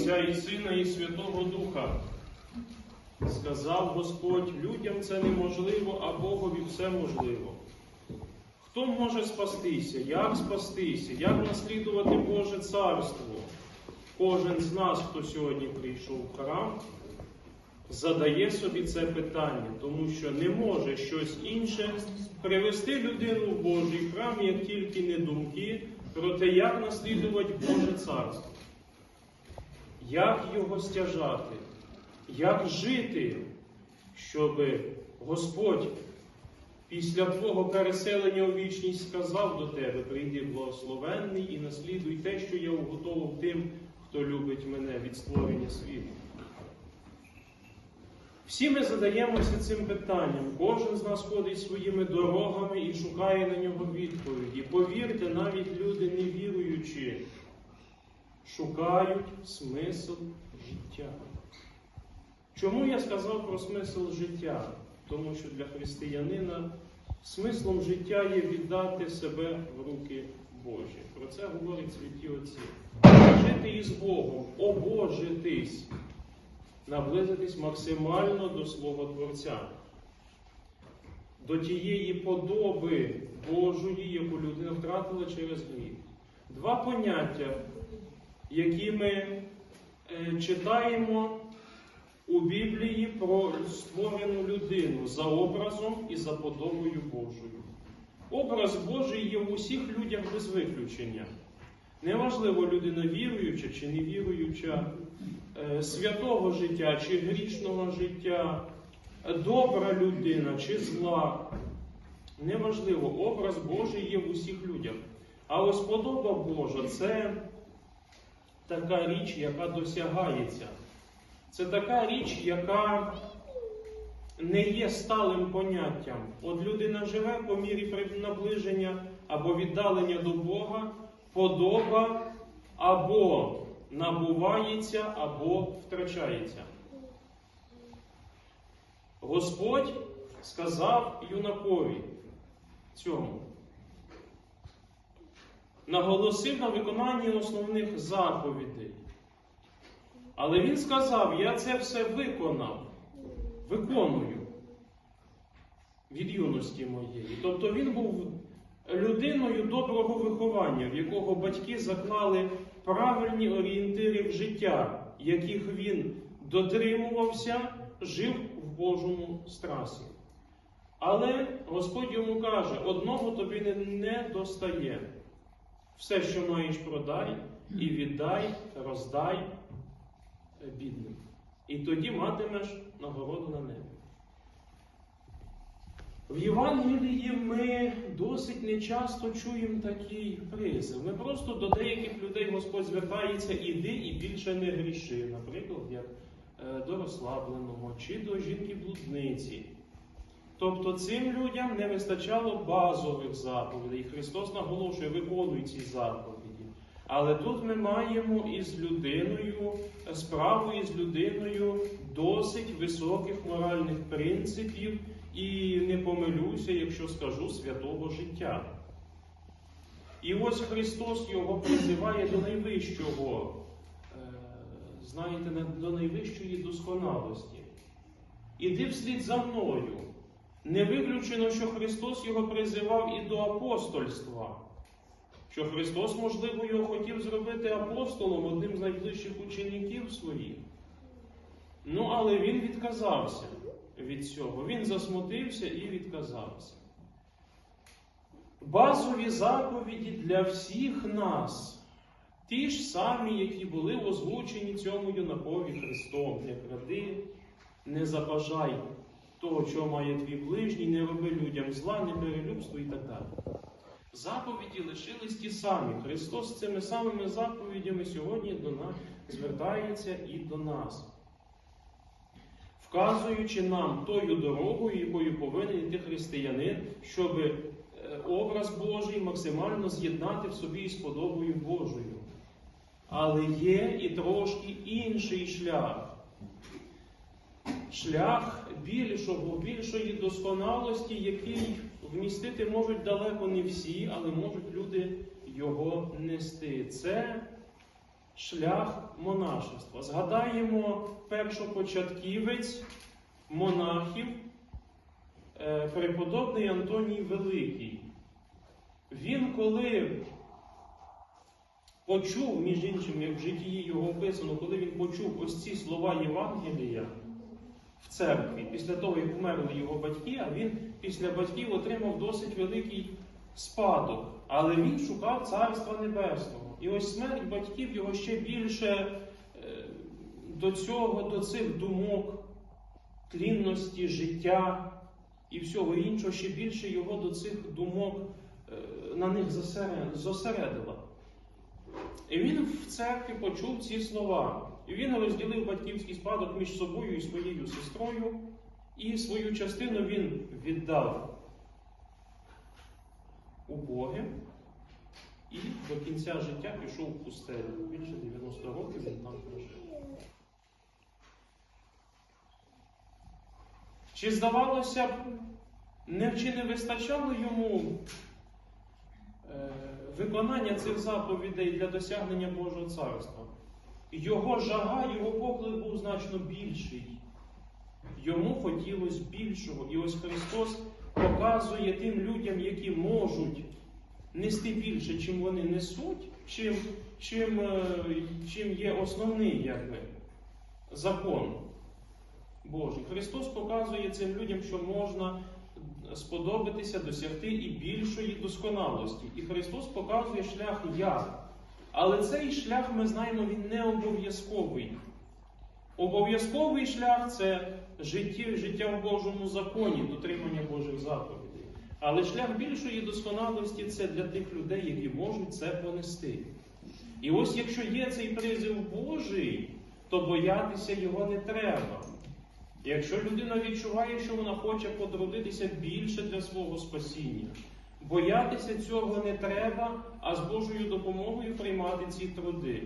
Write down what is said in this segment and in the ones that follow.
Отця і Сина, і Святого Духа. Сказав Господь, людям це неможливо, а Богові все можливо. Хто може спастися? Як спастися? Як наслідувати Боже царство? Кожен з нас, хто сьогодні прийшов в храм, задає собі це питання, тому що не може щось інше привести людину в Божий храм, як тільки не думки про те, як наслідувати Боже царство, як його стяжати, як жити, щоб Господь після Твого переселення у вічність сказав до тебе: прийди благословенний і наслідуй те, що я уготовив тим, хто любить мене від створення світу. Всі ми задаємося цим питанням. Кожен з нас ходить своїми дорогами і шукає на нього відповіді. Повірте, навіть люди невіруючі шукають смисл життя. Чому я сказав про смисл життя? Тому що для християнина смислом життя є віддати себе в руки Божі. Про це говорить святі Отці. Жити із Богом, обожитись наблизитись максимально до свого Творця, до тієї подоби Божої, яку людина втратила через гріх. Два поняття, які ми е, читаємо у Біблії про створену людину за образом і за подобою Божою. Образ Божий є в усіх людях без виключення. Неважливо, людина віруюча чи невіруюча, е, святого життя чи грішного життя, добра людина чи зла. Неважливо, образ Божий є в усіх людях. А ось подоба Божа це така річ, яка досягається. Це така річ, яка не є сталим поняттям. От людина живе по мірі наближення або віддалення до Бога, подоба або набувається, або втрачається. Господь сказав юнакові цьому, наголосив на виконанні основних заповідей. Але він сказав, я це все виконав, виконую від юності моєї. Тобто він був людиною доброго виховання, в якого батьки заклали правильні орієнтири в життя, яких він дотримувався, жив в Божому страсі. Але Господь йому каже: одного тобі не, достає. Все, що маєш, продай і віддай, роздай бідним. І тоді матимеш нагороду на небі. В Євангелії ми досить нечасто чуємо такий призив. Ми просто до деяких людей Господь звертається іди і більше не гріши, наприклад, як е, до розслабленого чи до жінки-блудниці. Тобто цим людям не вистачало базових заповідей. Христос наголошує, виконуй ці заповіді. Але тут ми маємо із людиною, справу із людиною досить високих моральних принципів і не помилюся, якщо скажу святого життя. І ось Христос його призиває до найвищого, е, знаєте, до найвищої досконалості. Іди вслід за мною. Не виключено, що Христос його призивав і до апостольства, що Христос, можливо, його хотів зробити апостолом, одним з найближчих учеників своїх. Ну, але він відказався від цього. Він засмутився і відказався. Базові заповіді для всіх нас, ті ж самі, які були озвучені цьому юнакові Христом. Не кради, не забажай того, що має твій ближній, не роби людям зла, не перелюбствуй і так далі. Заповіді лишились ті самі. Христос цими самими заповідями сьогодні до нас звертається і до нас вказуючи нам тою дорогою, якою повинен йти християнин, щоб е, образ Божий максимально з'єднати в собі із подобою Божою. Але є і трошки інший шлях. Шлях більшого, більшої досконалості, який вмістити можуть далеко не всі, але можуть люди його нести. Це шлях монашества. Згадаємо першопочатківець монахів, е, преподобний Антоній Великий. Він, коли почув, між іншим, як в житті його описано, коли він почув ось ці слова Євангелія церкві, після того, як вмерли його батьки, а він після батьків отримав досить великий спадок, але він шукав Царства Небесного. І ось смерть батьків його ще більше е, до цього, до цих думок, тлінності, життя і всього іншого, ще більше його до цих думок е, на них зосередила. І він в церкві почув ці слова. І він розділив батьківський спадок між собою і своєю сестрою, і свою частину він віддав у Боги і до кінця життя пішов в пустелю. Більше 90 років він там прожив. Чи здавалося б, не чи не вистачало йому е, виконання цих заповідей для досягнення Божого царства? Його жага, його поклик був значно більший. Йому хотілося більшого. І ось Христос показує тим людям, які можуть нести більше, чим вони несуть, чим, чим, е, чим є основний якби, закон Божий. Христос показує цим людям, що можна сподобатися, досягти і більшої досконалості. І Христос показує шлях як. Але цей шлях, ми знаємо, він не обов'язковий. Обов'язковий шлях це життя, життя в Божому законі, дотримання Божих заповідей. Але шлях більшої досконалості це для тих людей, які можуть це понести. І ось якщо є цей призив Божий, то боятися його не треба. Якщо людина відчуває, що вона хоче потрудитися більше для свого спасіння, боятися цього не треба, а з Божою допомогою приймати ці труди.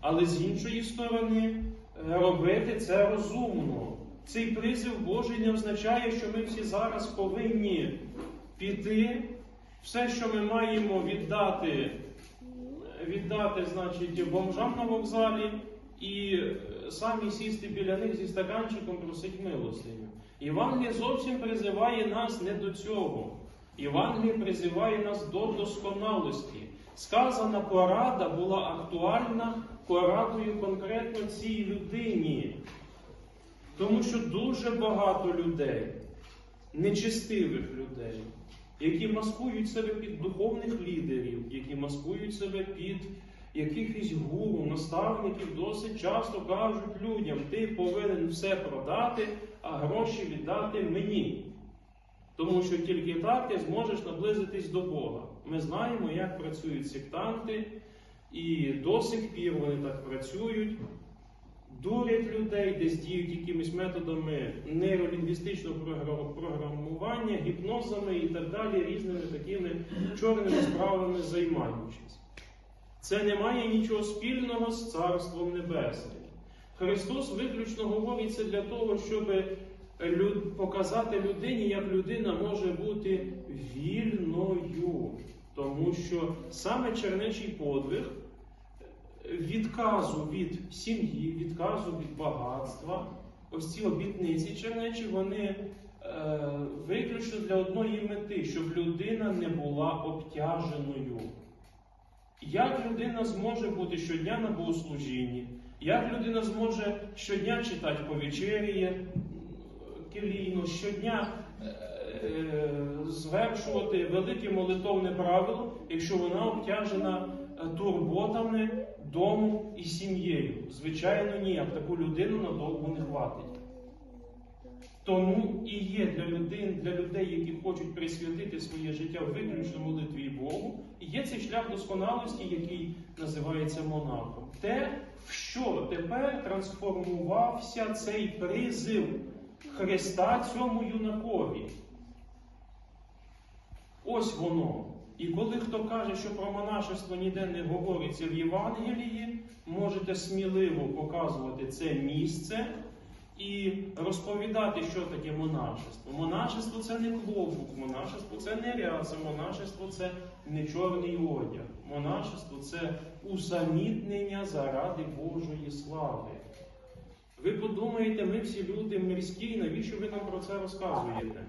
Але з іншої сторони, е, робити це розумно. Цей призив Божий не означає, що ми всі зараз повинні піти, все, що ми маємо віддати, віддати, значить, бомжам на вокзалі і е, самі сісти біля них зі стаканчиком просить милостиню. Євангеліє зовсім призиває нас не до цього. Євангеліє призиває нас до досконалості. Сказана порада була актуальна порадою конкретно цій людині. Тому що дуже багато людей, нечестивих людей, які маскують себе під духовних лідерів, які маскують себе під якихось гуру, наставників, досить часто кажуть людям, ти повинен все продати, а гроші віддати мені. Тому що тільки так ти зможеш наблизитись до Бога. Ми знаємо, як працюють сектанти, і до сих пір вони так працюють, дурять людей, десь діють якимись методами нейролінгвістичного програмування, гіпнозами і так далі, різними такими чорними справами займаючись. Це не має нічого спільного з Царством Небесним. Христос виключно говорить це для того, щоб показати людині, як людина може бути вільною. Тому що саме чернечий подвиг відказу від сім'ї, відказу від багатства, ось ці обітниці чернечі, вони е, виключно для одної мети, щоб людина не була обтяженою. Як людина зможе бути щодня на богослужінні? Як людина зможе щодня читати повечеріє келійно, щодня е, е, звершувати велике молитовне правило, якщо вона обтяжена е, турботами, домом і сім'єю? Звичайно, ніяк. Таку людину надовго не хватить. Тому і є для людей, для людей, які хочуть присвятити своє життя виключно молитві Богу, є цей шлях досконалості, який називається монахом. Те, в що тепер трансформувався цей призив Христа цьому юнакові. Ось воно. І коли хто каже, що про монашество ніде не говориться в Євангелії, можете сміливо показувати це місце і розповідати, що таке монашество. Монашество це не клобук, монашество це не ряса, монашество це не чорний одяг. Монашество це усамітнення заради Божої слави. Ви подумаєте, ми всі люди мирські, навіщо ви нам про це розказуєте?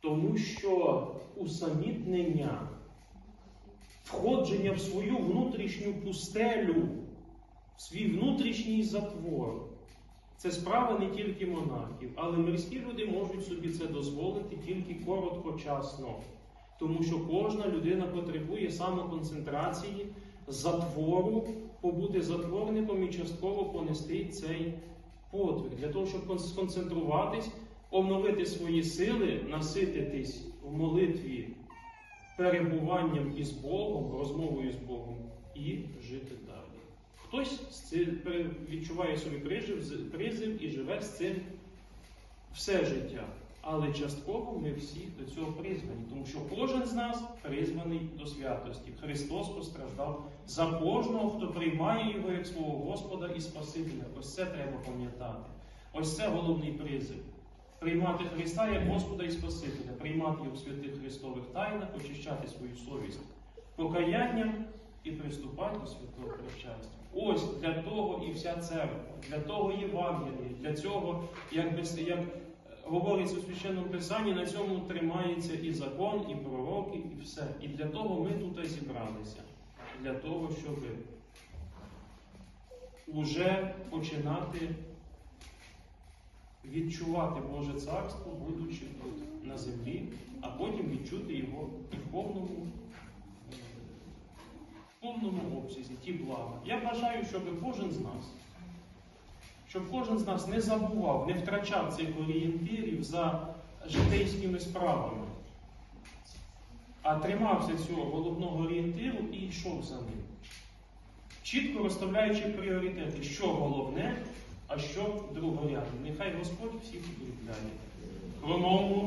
Тому що усамітнення, входження в свою внутрішню пустелю, в свій внутрішній затвор, це справа не тільки монахів, але мирські люди можуть собі це дозволити тільки короткочасно. Тому що кожна людина потребує самоконцентрації, затвору, побути затворником і частково понести цей подвиг. Для того, щоб сконцентруватись, обновити свої сили, насититись в молитві перебуванням із Богом, розмовою з Богом і жити далі. Хтось відчуває собі призив і живе з цим все життя. Але частково ми всі до цього призвані, тому що кожен з нас призваний до святості. Христос постраждав за кожного, хто приймає його як свого Господа і Спасителя. Ось це треба пам'ятати. Ось це головний призив. Приймати Христа як Господа і Спасителя, приймати його в святих Христових тайнах, очищати свою совість покаянням і приступати до святого причастя. Ось для того і вся церква, для того Євангеліє, для цього, як, без- як е, говориться у священному писанні, на цьому тримається і закон, і пророки, і все. І для того ми тут зібралися. Для того, щоб уже починати відчувати Боже царство, будучи тут на землі, а потім відчути його і в повному, повному обсязі, ті блага. Я бажаю, щоб кожен з нас, щоб кожен з нас не забував, не втрачав цих орієнтирів за житейськими справами, а тримався цього головного орієнтиру і йшов за ним. Чітко розставляючи пріоритети, що головне, а що другорядне. Нехай Господь всіх укріпляє.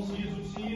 Всі з усіх.